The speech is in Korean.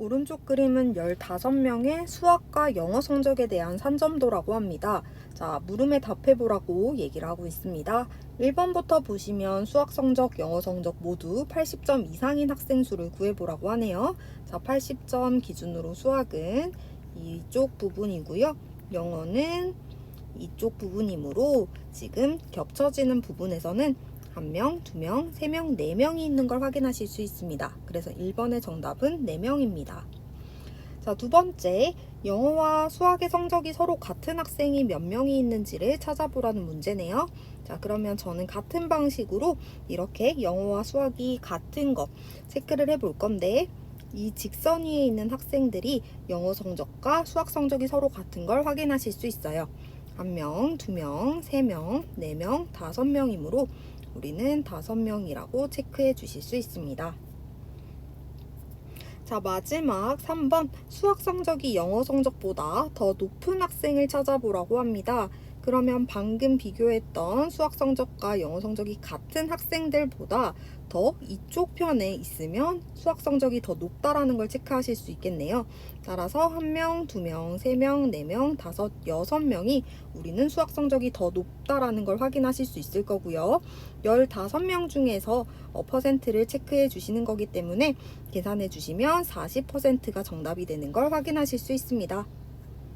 오른쪽 그림은 15명의 수학과 영어 성적에 대한 산점도라고 합니다. 자, 물음에 답해보라고 얘기를 하고 있습니다. 1번부터 보시면 수학 성적, 영어 성적 모두 80점 이상인 학생 수를 구해보라고 하네요. 자, 80점 기준으로 수학은 이쪽 부분이고요. 영어는 이쪽 부분이므로 지금 겹쳐지는 부분에서는 한 명, 두 명, 세 명, 네 명이 있는 걸 확인하실 수 있습니다. 그래서 1번의 정답은 네 명입니다. 자, 두 번째, 영어와 수학의 성적이 서로 같은 학생이 몇 명이 있는지를 찾아보라는 문제네요. 자, 그러면 저는 같은 방식으로 이렇게 영어와 수학이 같은 것 체크를 해볼 건데, 이 직선 위에 있는 학생들이 영어 성적과 수학 성적이 서로 같은 걸 확인하실 수 있어요. 한 명, 두 명, 세 명, 네 명, 다섯 명이므로 우리는 다섯 명이라고 체크해 주실 수 있습니다. 자, 마지막 3번 수학 성적이 영어 성적보다 더 높은 학생을 찾아보라고 합니다. 그러면 방금 비교했던 수학 성적과 영어 성적이 같은 학생들보다 더 이쪽 편에 있으면 수학 성적이 더 높다라는 걸 체크하실 수 있겠네요. 따라서 한 명, 두 명, 세 명, 네 명, 다섯, 여섯 명이 우리는 수학 성적이 더 높다라는 걸 확인하실 수 있을 거고요. 15명 중에서 어, 퍼센트를 체크해 주시는 거기 때문에 계산해 주시면 40%가 정답이 되는 걸 확인하실 수 있습니다.